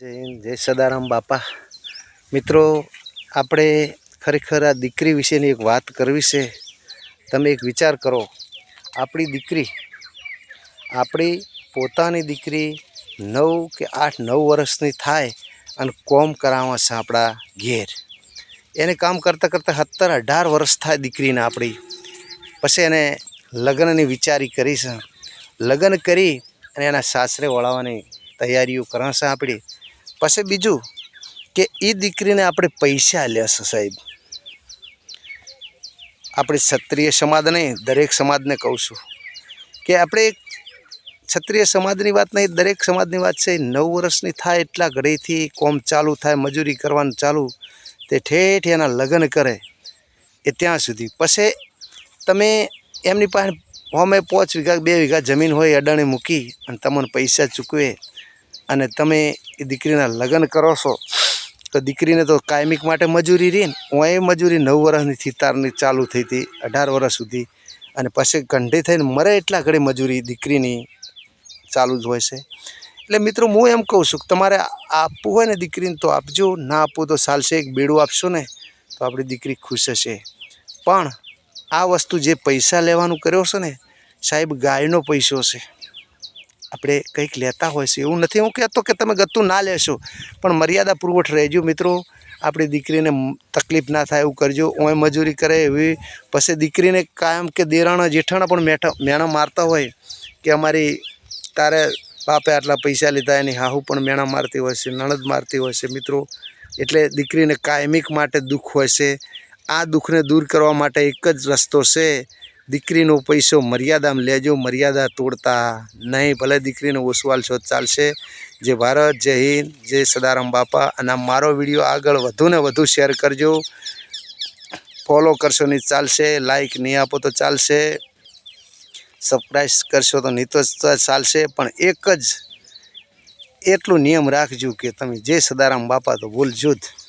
જય હિન્દ, જય સદારામ બાપા. મિત્રો, આપણે ખરેખર આ દીકરી વિશેની એક વાત કરવી છે. તમે એક વિચાર કરો, આપણી દીકરી, આપણી પોતાની દીકરી નવ કે આઠ, નવ વર્ષની થાય અને કોમ કરાવવા છે આપણા ઘેર. એને કામ કરતાં કરતાં સત્તર, અઢાર વર્ષ થાય દીકરીને આપણી. પછી એને લગ્નની વિચારી કરી છે. લગ્ન કરી અને એના સાસરે વળાવવાની તૈયારીઓ કરશે આપણી. પછી બીજું કે એ દીકરીને આપણે પૈસા આલ્યા સાહેબ. આપણે ક્ષત્રિય સમાજ નહીં, દરેક સમાજને કહું છું કે આપણે એક ક્ષત્રિય સમાજની વાત નહીં, દરેક સમાજની વાત છે, નવ વર્ષની થાય એટલા ઘડીથી કોમ ચાલુ થાય, મજૂરી કરવાનું ચાલુ, તે ઠેઠ એના લગ્ન કરે એ ત્યાં સુધી. પછી તમે એમની પાસે હોમે પાંચ વીઘા, બે વીઘા જમીન હોય, અડાણી મૂકી અને તમને પૈસા ચૂકવે અને તમે એ દીકરીના લગ્ન કરો છો, તો દીકરીને તો કાયમિક માટે મજૂરી રહી ને, હું એ મજૂરી નવ વર્ષની થીતારની ચાલુ થઈ હતી, અઢાર વર્ષ સુધી. અને પછી ગંઢી થઈને મરે એટલા ઘડી મજૂરી દીકરીની ચાલુ જ હોય છે. એટલે મિત્રો હું એમ કહું છું કે તમારે આપવું હોય ને દીકરીને તો આપજો, ના આપવું તો ચાલશે, એક બેડું આપશો ને, તો આપણી દીકરી ખુશ હશે. પણ આ વસ્તુ જે પૈસા લેવાનું કર્યો છે ને, સાહેબ ગાયનો પૈસો છે. આપણે કંઈક લેતા હોય છે. એવું નથી. હું કહેતો કે તમે ગતું ના લેશો. પણ મર્યાદા પુરવઠ રહેજો મિત્રો. આપણી દીકરીને તકલીફ ના થાય એવું કરજો. ઓય મજૂરી કરે એવી. પછી દીકરીને કાયમ કે દેરાણા જેઠાણા પણ મેઠા, મેણા મારતા હોય કે અમારી તારે બાપે આટલા પૈસા લીધા, એની હાહુ પણ મેણા મારતી હોય છે, નણદ મારતી હોય છે મિત્રો. એટલે દીકરીને કાયમિક માટે દુઃખ હોય છે. આ દુઃખને દૂર કરવા માટે એક જ રસ્તો છે. દીકરીનો પૈસો મર્યાદામાં લેજો, મર્યાદા તોડતા નહીં. ભલે દીકરીનો ઓસવાલ છો ચાલશે. જે ભારત, જય હિન્દ, જય સદારામ બાપા. અને મારો વીડિયો આગળ વધુને વધુ શેર કરજો. ફોલો કરશો નહીં ચાલશે. લાઈક નહીં આપો તો ચાલશે. સબસ્ક્રાઈબ કરશો તો નહીં તો ચાલશે. પણ એક જ, એટલું નિયમ રાખજો કે તમે જય સદારામ બાપા તો ભૂલજો જ.